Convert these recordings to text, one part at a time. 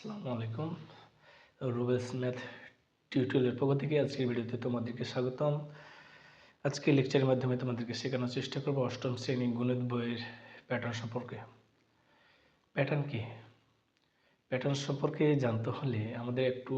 আসসালামু আলাইকুম। রুবেলস ম্যাথ টিউটোরিয়ালের পক্ষ থেকে আজকের ভিডিওতে তোমাদেরকে স্বাগতম। আজকে লেকচারের মাধ্যমে তোমাদেরকে শেখানোর চেষ্টা করব অষ্টম শ্রেণি গণিত বইয়ের প্যাটার্ন সম্পর্কে। প্যাটার্ন কি? প্যাটার্ন সম্পর্কে জানতে হলে আমাদের একটু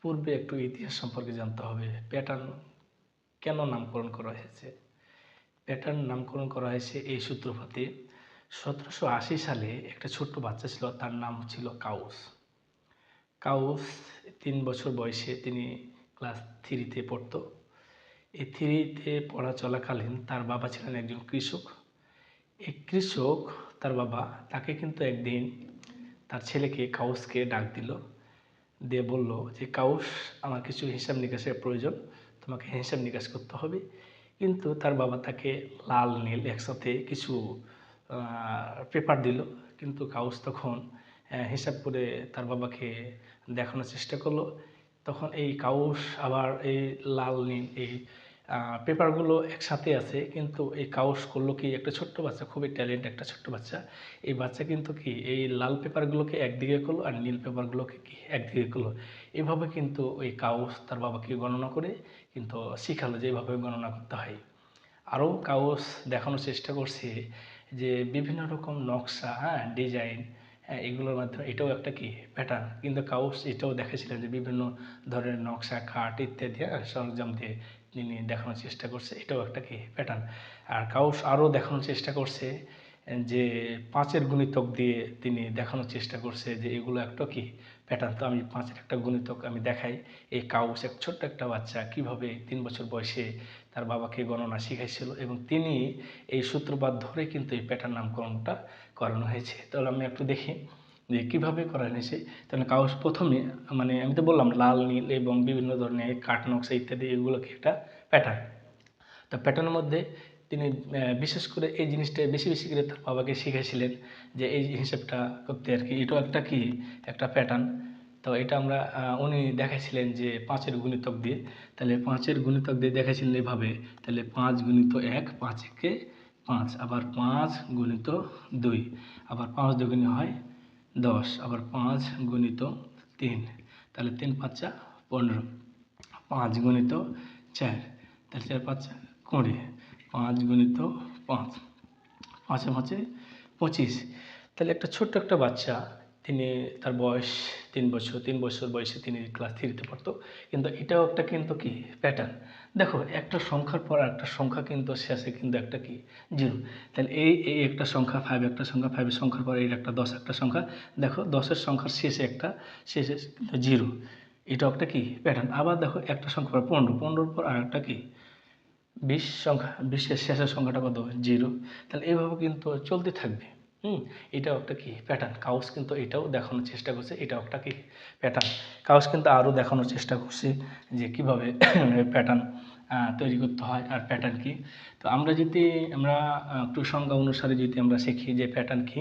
পূর্বে একটু ইতিহাস সম্পর্কে জানতে হবে। প্যাটার্ন কেন নামকরণ করা হয়েছে? প্যাটার্ন নামকরণ করা হয়েছে এই সূত্রপাতে। সতেরোশো আশি সালে একটা ছোট্ট বাচ্চা ছিল, তার নাম ছিল কাউস। কাউস তিন বছর বয়সে তিনি ক্লাস থ্রিতে পড়তো। এই থ্রিতে পড়া চলাকালীন তার বাবা ছিলেন একজন কৃষক। এই কৃষক, তার বাবা তাকে কিন্তু একদিন তার ছেলেকে কাউসকে ডাক দিল। দিয়ে বলল যে, কাউস, আমার কিছু হিসাব নিকাশের প্রয়োজন, তোমাকে হিসাব নিকাশ করতে হবে। কিন্তু তার বাবা তাকে লাল, নীল একসাথে কিছু পেপার দিল। কিন্তু কাউস তখন হিসাব করে তার বাবাকে দেখানোর চেষ্টা করল। তখন এই কাউস আবার এই লাল, নীল, এই পেপারগুলো একসাথে আছে। কিন্তু এই কাউস করল কি একটা ছোট্ট বাচ্চা, খুবই ট্যালেন্ট একটা ছোট্ট বাচ্চা। এই বাচ্চা কিন্তু কি, এই লাল পেপারগুলোকে একদিকে করল আর নীল পেপারগুলোকে কি একদিকে করল। এভাবে কিন্তু ওই কাউস তার বাবাকে গণনা করে কিন্তু শিখালো যে এইভাবে গণনা করতে হয়। আরও কাউস দেখানোর চেষ্টা করছে যে বিভিন্ন রকম নকশা হ্যাঁ ডিজাইন হ্যাঁ এগুলোর মাধ্যমে এটাও একটা কি প্যাটার্ন কিন্তু কাউস এটাও দেখেছিলেন যে বিভিন্ন ধরনের নকশা কাঠ ইত্যাদি হ্যাঁ, সরঞ্জাম দিয়ে তিনি দেখানোর চেষ্টা করছে এটাও একটা কি প্যাটার্ন আর কাউস আরও দেখানোর চেষ্টা করছে যে পাঁচের গুণিতক দিয়ে তিনি দেখানোর চেষ্টা করছে যে এগুলো একটা কি প্যাটার্ন তো আমি পাঁচের একটা গুণিতক আমি দেখাই এই কাউস এক ছোট্ট একটা বাচ্চা কীভাবে তিন বছর বয়সে তার বাবাকে গণনা শিখাইছিল এবং তিনি এই সূত্রপাত ধরে কিন্তু এই প্যাটার্ন নামকরণটা করানো হয়েছে। তাহলে আমি একটু দেখি যে কীভাবে করানো হয়েছে। তাহলে কাগজ প্রথমে মানে আমি তো বললাম লাল, নীল এবং বিভিন্ন ধরনের কাঠ, নকশা ইত্যাদি এগুলোকে একটা প্যাটার্ন। তো প্যাটার্নের মধ্যে তিনি বিশেষ করে এই জিনিসটা বেশি বেশি করে তার বাবাকে শিখেছিলেন যে এই হিসাবটা করতে আর কি। এটাও একটা কি? একটা প্যাটার্ন। তো এটা আমরা উনি দেখাইছিলেন যে পাঁচের গুণিতক দিয়ে। তাহলে পাঁচের গুণিতক দিয়ে দেখাইছিলেন এভাবে, তাহলে পাঁচ গুণিত এক, পাঁচ একে পাঁচ, আবার পাঁচ গুণিত দুই, আবার পাঁচ দুগুণে হয় দশ, আবার পাঁচ গুণিত তিন, তাহলে তিন পাঁচা পনেরো, পাঁচ গুণিত চার, তাহলে চার পাঁচা কুড়ি, পাঁচ গুণিত পাঁচ পাঁচে পাঁচে পঁচিশ। তাহলে একটা ছোট্ট একটা বাচ্চা তিনি তার বয়স তিন বছর তিন বছর বয়সে তিনি ক্লাস থ্রিতে পড়তো। কিন্তু এটাও একটা কিন্তু কি প্যাটার্ন দেখো, একটা সংখ্যার পর একটা সংখ্যা কিন্তু শেষে কিন্তু একটা কি? জিরো তাহলে এই এই একটা সংখ্যা ফাইভ একটা সংখ্যা ফাইভের সংখ্যার পর এই একটা দশ, একটা সংখ্যা। দেখো, দশের সংখ্যার শেষে একটা, শেষে কিন্তু জিরো এটাও একটা কি প্যাটার্ন আবার দেখো, একটা সংখ্যা পর পনেরো, পনেরোর পর আর একটা কি? বিশ সংখ্যা, বিশের শেষের সংখ্যাটা কত? জিরো তাহলে এইভাবে কিন্তু চলতে থাকবে। হুম, এটাও একটা কি প্যাটার্ন কাউস কিন্তু এটাও দেখানোর চেষ্টা করছে, এটাও একটা কি প্যাটার্ন কাউস কিন্তু আরও দেখানোর চেষ্টা করছে যে কীভাবে প্যাটার্ন তৈরি করতে হয় আর প্যাটার্ন কি। তো আমরা যদি, আমরা একটু সংজ্ঞা অনুসারে যদি আমরা শিখি যে প্যাটার্ন কি,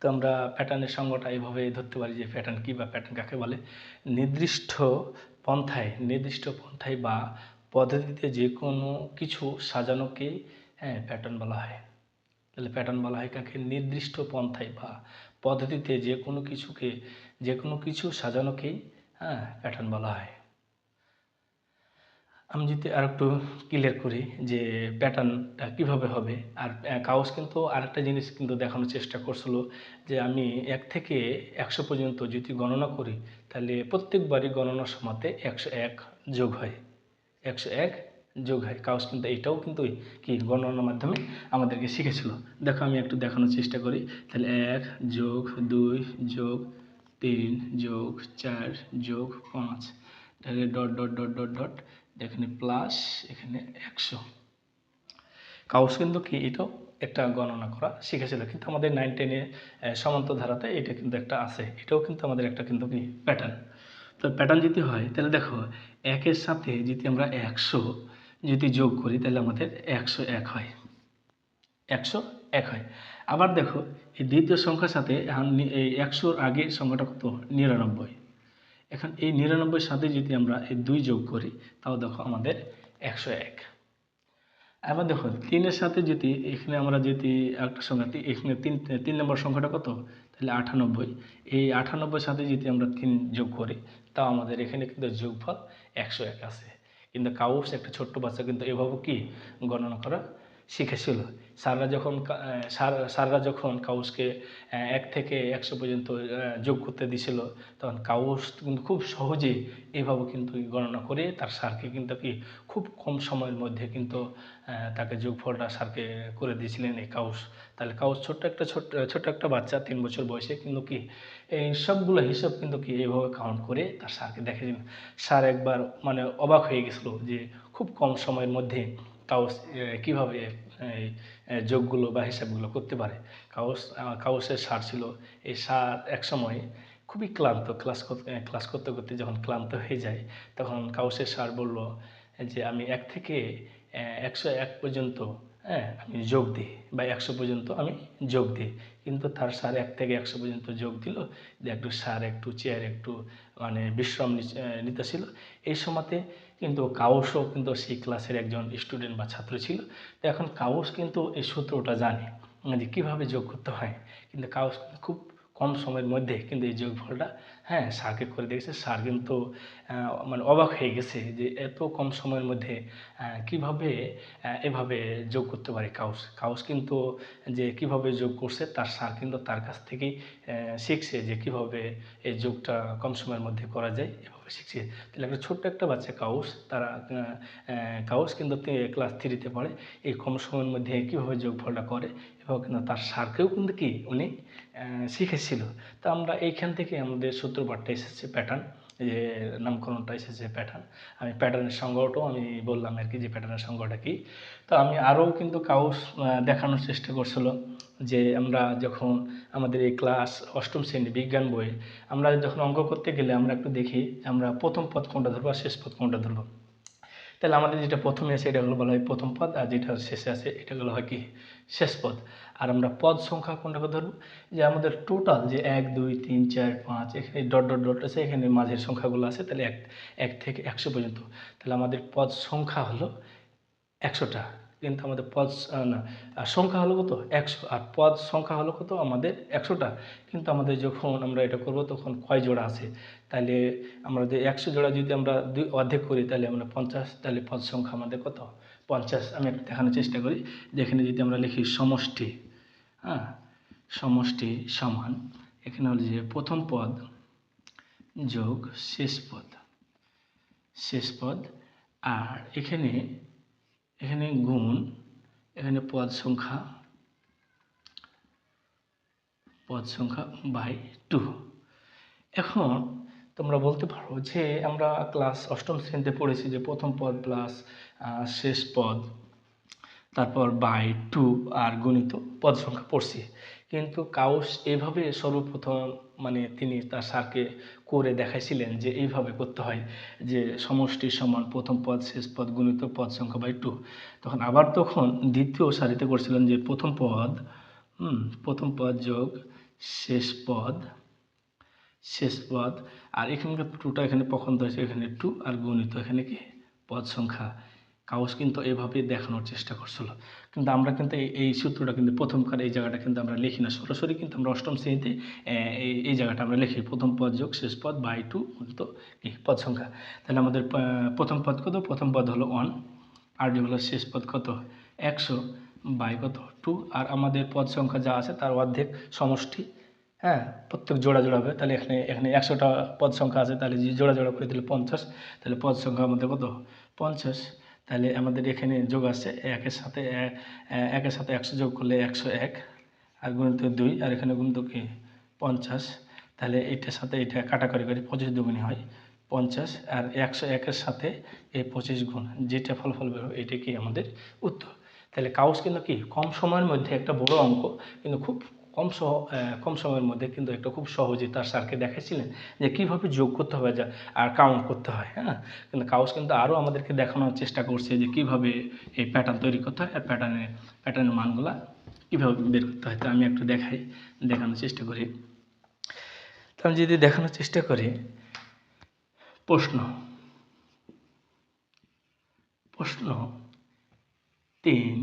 তো আমরা প্যাটার্নের সংজ্ঞাটা এইভাবে ধরতে পারি যে প্যাটার্ন কী বা প্যাটার্ন কাকে বলে। নির্দিষ্ট পন্থায় নির্দিষ্ট পন্থায় বা পদ্ধতিতে যে কোনো কিছু সাজানোকেই হ্যাঁ প্যাটার্ন বলা হয়। তাহলে প্যাটার্ন বলা হয় কাকে? নির্দিষ্ট পন্থায় বা পদ্ধতিতে যে কোনো কিছুকে, যে কোনো কিছু সাজানোকেই হ্যাঁ প্যাটার্ন বলা হয়। আমি যদি আর একটু ক্লিয়ার করি যে প্যাটার্নটা কীভাবে হবে, আর কাউস কিন্তু আরেকটা জিনিস কিন্তু দেখানোর চেষ্টা করছিল যে আমি এক থেকে একশো পর্যন্ত যদি গণনা করি, তাহলে প্রত্যেকবারই গণনার সময়তে একশো এক যোগ হয়। একশো এক যোগ হয়। কাউস কিন্তু এটাও কিন্তু কি গণনার মাধ্যমে আমাদেরকে শিখেছিল। দেখো আমি একটু দেখানোর চেষ্টা করি। তাহলে এক যোগ দুই যোগ তিন যোগ চার যোগ পাঁচ। তাহলে dot dot dot dot dot. এখানে প্লাস এখানে একশো। কাউস কিন্তু কি এটাও একটা গণনা করা শিখেছিল। কিন্তু আমাদের নাইন টেনে সমান্ত ধারাতে এটা কিন্তু একটা আছে। এটাও কিন্তু আমাদের একটা কিন্তু কি প্যাটার্ন তো প্যাটার্ন যদি হয়, তাহলে দেখো, একের সাথে যদি আমরা একশো যদি যোগ করি তাহলে আমাদের একশো এক হয়। একশো এক হয়। আবার দেখো, এই দ্বিতীয় সংখ্যার সাথে এখন এই একশোর আগে সংখ্যাটা কত? নিরানব্বই। এখন এই নিরানব্বইয়ের সাথে যদি আমরা এই দুই যোগ করি তাও দেখো আমাদের একশো এক। আবার দেখো, তিনের সাথে যদি এখানে আমরা যদি একটা সংখ্যা এখানে তিন তিন নম্বর সংখ্যাটা কত? তাহলে আটানব্বই। এই আটানব্বই সাথে যদি আমরা তিন যোগ করি, তাও আমাদের এখানে কিন্তু যোগফল একশো এক আছে। কিন্তু কাউস একটা ছোট্ট বাচ্চা কিন্তু এভাবে কি গণনা করা শিখেছিল। স্যাররা যখন স্যার, স্যাররা যখন কাউসকে এক থেকে একশো পর্যন্ত যোগ করতে দিছিল, তখন কাউস কিন্তু খুব সহজেই এইভাবে কিন্তু গণনা করে তার স্যারকে কিন্তু কি খুব কম সময়ের মধ্যে কিন্তু তাকে যোগফলটা স্যারকে করে দিয়েছিলেন এই কাউস। তাহলে কাউস ছোট্ট একটা, ছোট্ট ছোট্ট একটা বাচ্চা, তিন বছর বয়সে কিন্তু কি এই সবগুলো হিসাব কিন্তু কি এইভাবে কাউন্ট করে তার স্যারকে দেখেছিলেন স্যার একবার মানে অবাক হয়ে গেছিল যে খুব কম সময়ের মধ্যে কাউস কীভাবে এই যোগগুলো বা হিসাবগুলো করতে পারে? কাউস কাউসের সার ছিল। এই সার এক সময় খুবই ক্লান্ত ক্লাস করতে ক্লাস করতে করতে যখন ক্লান্ত হয়ে যায় তখন কাউসের সার বলল যে আমি এক থেকে একশো এক পর্যন্ত হ্যাঁ আমি যোগ দিই বা একশো পর্যন্ত আমি যোগ দিই। কিন্তু তার স্যার এক থেকে একশো পর্যন্ত যোগ দিল। একটু স্যার একটু চেয়ার একটু মানে বিশ্রাম নি- আহ, নিতেছিল এই সময়তে কিন্তু কাউসও কিন্তু সেই ক্লাসের একজন স্টুডেন্ট বা ছাত্র ছিল। তো এখন কাউস কিন্তু এই সূত্রটা জানে যে কীভাবে যোগ করতে হয়। কিন্তু কাউস খুব কম সময়ের মধ্যে কিন্তু এই যোগফলটা হ্যাঁ স্যারকে করে দিয়েছে। স্যার কিন্তু মানে অবাক হয়ে গেছে যে এত কম সময়ের মধ্যে কীভাবে এভাবে যোগ করতে পারে কাউস। কাউস কিন্তু যে কীভাবে যোগ করছে তার স্যার কিন্তু তার কাছ থেকেই শিখছে যে কীভাবে এই যোগটা কম সময়ের মধ্যে করা যায় শিখছে তাহলে একটা ছোট্ট একটা বাচ্চা কাউস, তারা কাউস কিন্তু ক্লাস থ্রিতে পড়ে। এই কম সময়ের মধ্যে কীভাবে যোগফলটা করে এবং কিন্তু তার সারকেও কিন্তু কি উনি শিখেছিল। তো আমরা এইখান থেকে আমাদের সূত্রপাঠটা এসেছে প্যাটার্ন যে নামকরণটা এসেছে প্যাটার্ন আমি প্যাটার্নের সংগ্রহটাও আমি বললাম আর কি যে প্যাটার্নের সংজ্ঞাটা কী। তো আমি আরও কিন্তু কাউ দেখানোর চেষ্টা করছিল যে আমরা যখন আমাদের এই ক্লাস অষ্টম শ্রেণি বিজ্ঞান বইয়ে আমরা যখন অঙ্ক করতে গেলে আমরা একটু দেখি আমরা প্রথম পদ কোনটা ধরবো আর শেষ পদ কোনটা ধরবো। তাহলে আমাদের যেটা প্রথমে আছে, এটা হলো বলা হয় প্রথম পদ, আর যেটা শেষে আছে, এটা হলো হয় কি শেষ পদ। আর আমরা পদ সংখ্যা কোনটাকে ধরবো? যে আমাদের টোটাল যে এক, দুই, তিন, চার, পাঁচ, এখানে ডট ডট ডট আছে, এখানে মাঝের সংখ্যাগুলো আছে, তাহলে এক এক থেকে একশো পর্যন্ত। তাহলে আমাদের পদ সংখ্যা হলো একশোটা। কিন্তু আমাদের পদ না সংখ্যা হলো কত? একশো। আর পদ সংখ্যা হলো কত? আমাদের একশোটা কিন্তু আমাদের যখন আমরা এটা করব, তখন কয় জোড়া আছে? তাহলে আমরা যে একশো জোড়া যদি আমরা দুই অর্ধেক করি তাহলে আমরা পঞ্চাশ তাহলে পদ সংখ্যা আমাদের কত? পঞ্চাশ। আমি একটু দেখানোর চেষ্টা করি। যেখানে যদি আমরা লিখি সমষ্টি হ্যাঁ সমষ্টি সমান, এখানে হলো যে প্রথম পদ যোগ শেষ পদ। শেষ পদ। আর এখানে এখানে গুণ, এখানে পদ সংখ্যা পদ সংখ্যা বাই টু এখন তোমরা বলতে পারো যে আমরা ক্লাস অষ্টম শ্রেণীতে পড়েছি যে প্রথম পদ প্লাস শেষ পদ, তারপর বাই টু আর গণিত পদ সংখ্যা পড়ছি। কিন্তু কাউস এভাবে সর্বপ্রথম মানে তিনি তার স্যারকে করে দেখাইছিলেন যে এইভাবে করতে হয়, যে সমষ্টি সমান প্রথম পদ, শেষ পদ, গুণিত পদ, সংখ্যা বাই টু তখন আবার তখন দ্বিতীয় সারিতে করছিলেন যে প্রথম পদ প্রথম পদ যোগ, শেষ পদ শেষ পদ। আর এখানকার টুটা এখানে পখন্দ হয়েছে, এখানে টু আর গুণিত এখানে কি? পদ, সংখ্যা। কাউস কিন্তু এভাবে দেখানোর চেষ্টা করছিল। কিন্তু আমরা কিন্তু এই সূত্রটা কিন্তু প্রথমকার এই জায়গাটা কিন্তু আমরা লিখি না। সরাসরি কিন্তু আমরা অষ্টম শ্রেণীতে এই জায়গাটা আমরা লিখি। প্রথম পদ যোগ, শেষ পদ, বাই টু কি? পদ সংখ্যা। তাহলে আমাদের প্রথম পদ কত? প্রথম পদ হলো ওয়ান। আর হলো শেষ পদ কত? একশো। বাই কত? টু। আর আমাদের পদ সংখ্যা যা আছে তার অর্ধেক সমষ্টি। হ্যাঁ? প্রত্যেক জোড়া জোড়া হবে। তাহলে এখানে এখানে একশোটা পদ সংখ্যা আছে। তাহলে জোড়া জোড়া করে দিলে পঞ্চাশ। তাহলে পদ সংখ্যা আমাদের কত? পঞ্চাশ। তাহলে আমাদের এখানে যোগ আছে একের সাথে একের সাথে একশো যোগ করলে একশো এক, আর গুণিত দুই, আর এখানে গুণিত কি? পঞ্চাশ। তাহলে এইটার সাথে এটা কাটাকাটি করে পঁচিশ দুগুণি হয় পঞ্চাশ, আর একশো একের সাথে এই পঁচিশ গুণ। যেটা ফলাফল বেরোবে এটা কি আমাদের উত্তর। তাহলে কাউস কিন্তু কি? কম সময়ের মধ্যে একটা বড় অঙ্ক, কিন্তু খুব কম সহ কম সময়ের মধ্যে কিন্তু একটা খুব সহজে তার স্যারকে দেখাইছিলেন যে কীভাবে যোগ করতে হবে যা, আর কাউন্ট করতে হয় হ্যাঁ? কিন্তু কাউস কিন্তু আরও আমাদেরকে দেখানোর চেষ্টা করছে যে কীভাবে এই প্যাটার্ন তৈরি করতে হয়, আর প্যাটার্নের প্যাটার্নের মানগুলা কীভাবে বের করতে হয়। তা আমি একটু দেখাই, দেখানোর চেষ্টা করি। তো আমি যদি দেখানোর চেষ্টা করি, প্রশ্ন। প্রশ্ন তিন,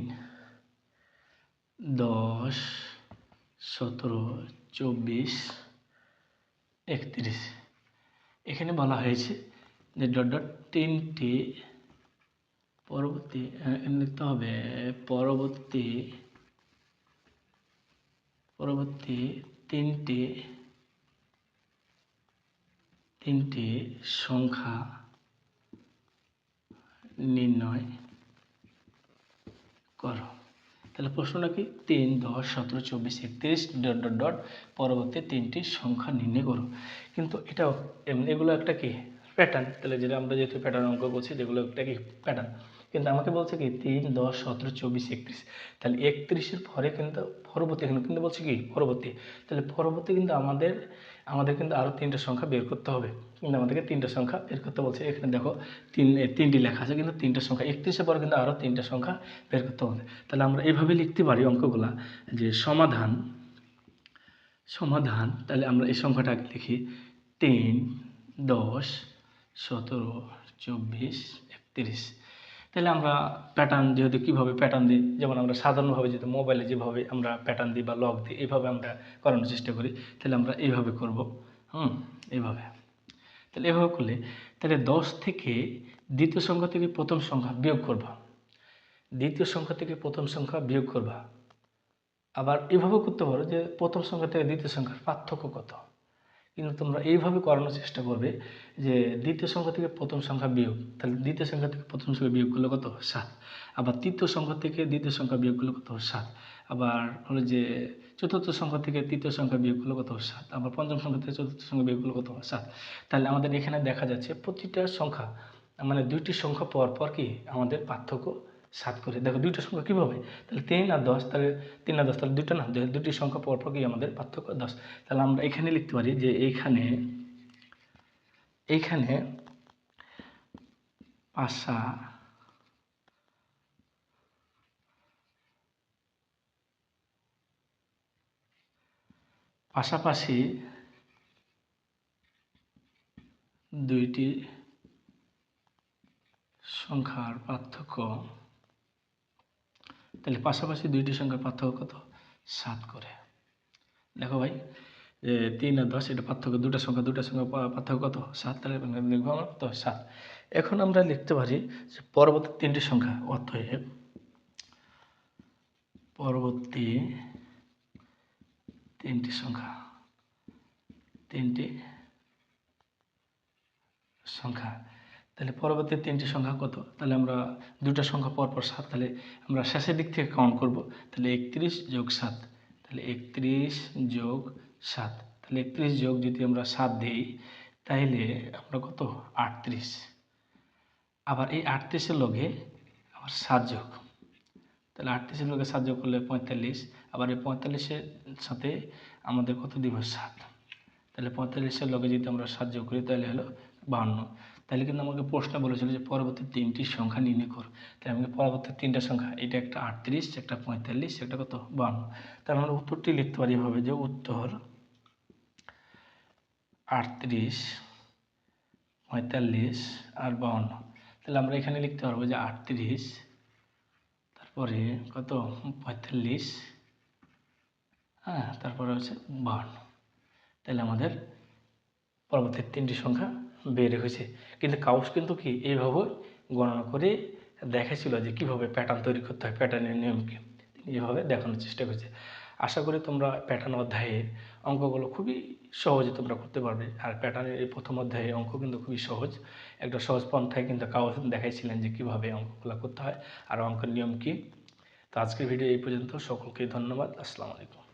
দশ সতেরো, চব্বিশ, একত্রিশ। এখানে বলা হয়েছে যে ডট ডট তিনটি পরবর্তী লিখতে হবে। পরবর্তী পরবর্তী তিনটি তিনটি সংখ্যা নির্ণয় করো। তাহলে প্রশ্নটা কি? তিন, দশ, সতেরো, চব্বিশ, একত্রিশ, ডট ডট ডট, পরবর্তী তিনটি সংখ্যা নির্ণয় করো। কিন্তু এটাও এগুলো একটা কি? প্যাটার্ন তাহলে যেটা আমরা যেহেতু প্যাটার্ন অঙ্ক করছি, যেগুলো একটা কি? প্যাটার্ন কিন্তু আমাকে বলছে কি, তিন, দশ, সতেরো, চব্বিশ, একত্রিশ। তাহলে একত্রিশের পরে কিন্তু পরবর্তী এখানে কিন্তু বলছে কি, পরবর্তী। তাহলে পরবর্তী কিন্তু আমাদের আমাদের কিন্তু আরও তিনটা সংখ্যা বের করতে হবে। কিন্তু আমাদেরকে তিনটা সংখ্যা বের করতে বলছে, এখানে দেখো, তিন তিনটি লেখা আছে, কিন্তু তিনটা সংখ্যা, একত্রিশের পরে কিন্তু আরও তিনটা সংখ্যা বের করতে হবে। তাহলে আমরা এইভাবে লিখতে পারি অঙ্কগুলা, যে সমাধান সমাধান, তাহলে আমরা এই সংখ্যাটা লিখি। তিন, দশ, সতেরো, চব্বিশ, একত্রিশ। তাহলে আমরা প্যাটার্ন যেহেতু কীভাবে প্যাটার্ন দিই, যেমন আমরা সাধারণভাবে যেহেতু মোবাইলে যেভাবে আমরা প্যাটার্ন দিই বা লক দিই, এইভাবে আমরা করানোর চেষ্টা করি, তাহলে আমরা এইভাবে করব। হুম, এইভাবে। তাহলে এভাবে করলে তাহলে দশ থেকে দ্বিতীয় সংখ্যা থেকে প্রথম সংখ্যা বিয়োগ করবা। দ্বিতীয় সংখ্যা থেকে প্রথম সংখ্যা বিয়োগ করবা। আবার এভাবে করতে পারো যে প্রথম সংখ্যা থেকে দ্বিতীয় সংখ্যার পার্থক্য কত? কিন্তু তোমরা এইভাবে করানোর চেষ্টা করবে যে দ্বিতীয় সংখ্যা থেকে প্রথম সংখ্যা বিয়োগ, তাহলে দ্বিতীয় সংখ্যা থেকে প্রথম সংখ্যা বিয়োগ করলে কত? সাত। আবার তৃতীয় সংখ্যা থেকে দ্বিতীয় সংখ্যা বিয়োগ করলে কত? সাত। আবার হলো যে চতুর্থ সংখ্যা থেকে তৃতীয় সংখ্যা বিয়োগ করলে কত? সাত। আবার পঞ্চম সংখ্যা থেকে চতুর্থ সংখ্যা বিয়োগ করলে কত? সাত। তাহলে আমাদের এখানে দেখা যাচ্ছে প্রতিটা সংখ্যা মানে দুইটি সংখ্যা পর পর কি আমাদের পার্থক্য সাত করে। দেখো দুইটা সংখ্যা কীভাবে? তাহলে তিন আর দশ, তাহলে তিন আর দশ, তাহলে দুটো না দুটি সংখ্যা পর কি আমাদের পার্থক্য দশ। তাহলে আমরা এখানে লিখতে পারি যে এইখানে এইখানে পাশা পাশাপাশি দুইটি সংখ্যার পার্থক্য তাহলে পাশাপাশি দুইটি সংখ্যার পার্থক্য কত? সাত করে। দেখো ভাই যে তিন আর দশ, এটা পার্থক্য দুটা সংখ্যা দুটা সংখ্যা পার্থক্য কত? সাত, তাহলে লিখব কত? সাত। এখন আমরা লিখতে পারি যে পরবর্তী তিনটি সংখ্যা অতএব পরবর্তী তিনটি সংখ্যা তিনটি সংখ্যা তাহলে পরবর্তী তিনটি সংখ্যা কত? তাহলে আমরা দুটা সংখ্যা পর পর সাত, তাহলে আমরা শেষের দিক থেকে কাউন্ট করব। তাহলে একত্রিশ যোগ সাত, তাহলে একত্রিশ যোগ সাত, তাহলে একত্রিশ যোগ যদি আমরা সাত দিই, তাহলে আমরা কত? আটত্রিশ। আবার এই আটত্রিশের লগে আবার সাত যোগ। তাহলে আটত্রিশের লগে সাত যোগ করলে পঁয়তাল্লিশ, আবার এই পঁয়তাল্লিশের সাথে আমাদের কত দিব? সাত। তাহলে পঁয়তাল্লিশের লগে যদি আমরা সাত যোগ করি, তাহলে হলো বাহান্ন। তাহলে কিন্তু আমাকে প্রশ্ন বলেছিল যে পরবর্তী তিনটি সংখ্যা নির্ণয় কর। তাহলে আমাকে পরবর্তী তিনটা সংখ্যা, এটা একটা আটত্রিশ, একটা পঁয়তাল্লিশ, একটা কত? বাহান্ন তাহলে আমরা উত্তরটি লিখতে পারি এভাবে যে উত্তর আটত্রিশ, পঁয়তাল্লিশ আর বাহান্ন তাহলে আমরা এখানে লিখতে পারব যে আটত্রিশ, তারপরে কত? পঁয়তাল্লিশ হ্যাঁ তারপরে হচ্ছে বাহান্ন তাহলে আমাদের পরবর্তী তিনটি সংখ্যা বের হয়েছে। কিন্তু কাউস কিন্তু কি এইভাবে গণনা করে দেখাছিল যে কীভাবে প্যাটার্ন তৈরি করতে হয় প্যাটার্নের নিয়মকে। তিনি এভাবে দেখানোর চেষ্টা করেছে। আশা করি তোমরা প্যাটার্ন অধ্যায়ের অঙ্কগুলো খুবই সহজে তোমরা করতে পারবে। আর প্যাটার্নের এই প্রথম অধ্যায়ে অঙ্ক কিন্তু খুবই সহজ। একটা সহজ পন্থায় কিন্তু কাউস দেখাইছিলেন যে কীভাবে অঙ্কগুলো করতে হয় আর অঙ্কের নিয়ম কী। তো আজকের ভিডিও এই পর্যন্ত। সকলকে ধন্যবাদ। আসসালামু আলাইকুম।